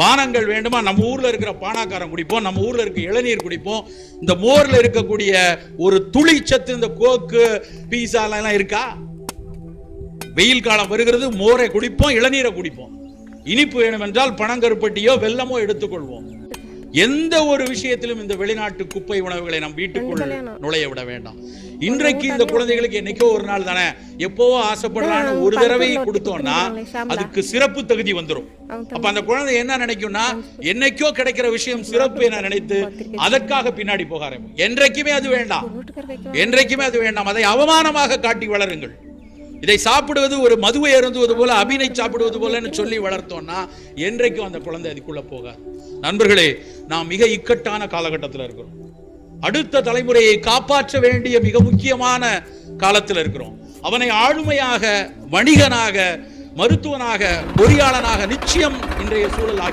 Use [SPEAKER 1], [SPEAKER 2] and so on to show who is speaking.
[SPEAKER 1] பானங்கள் வேண்டுமா? நம்ம ஊர்ல இருக்கிற பானாக்காரம் குடிப்போம் நம்ம ஊர்ல இருக்க இளநீர் குடிப்போம். இந்த மோர்ல இருக்கக்கூடிய ஒரு துளி சத்து இந்த கோக்கு பீஸா எல்லாம் இருக்கா? வெயில் காலம் வருகிறது மோரை குடிப்போம் இளநீரை குடிப்போம். இனிப்பு வேணும் என்றால் பனங்கருப்பட்டியோ வெல்லமோ எடுத்துக்கொள்வோம். எந்த ஒரு விஷயத்திலும் இந்த வெளிநாட்டு குப்பை உணவுகளை நம் வீட்டுக்குள் நுழைய விட வேண்டாம். இன்றைக்கு இந்த குழந்தைகளுக்கு என்னைக்கோ ஒரு நாள் தானே எப்போவோ ஆசைப்படுறான்னு ஒரு தடவை கொடுத்தோம்னா அதுக்கு சிறப்பு தகுதி வந்துரும். அப்ப அந்த குழந்தை என்ன நினைக்கும்னா என்னைக்கோ கிடைக்கிற விஷயம் சிறப்பு என நினைத்து அதற்காக பின்னாடி போக ஆரம்பிக்கும். என்றைக்குமே அது வேண்டாம். என்றைக்குமே அது வேண்டாம். அதை அவமானமாக காட்டி வளருங்கள். இதை சாப்பிடுவது ஒரு மதுவை அருந்துவது போல அபினை சாப்பிடுவது போலன்னு சொல்லி வளர்த்தோம்னா என்றைக்கும் அந்த குழந்தை அதுக்குள்ள போகாது. நண்பர்களே நாம் மிக இக்கட்டான காலகட்டத்தில் இருக்கிறோம். அடுத்த தலைமுறையை காப்பாற்ற வேண்டிய மிக முக்கியமான காலத்தில் இருக்கிறோம். அவனை ஆளுமையாக வணிகனாக மருத்துவனாக பொறியாளனாக நிச்சயம் இன்றைய சூழல் ஆக்கி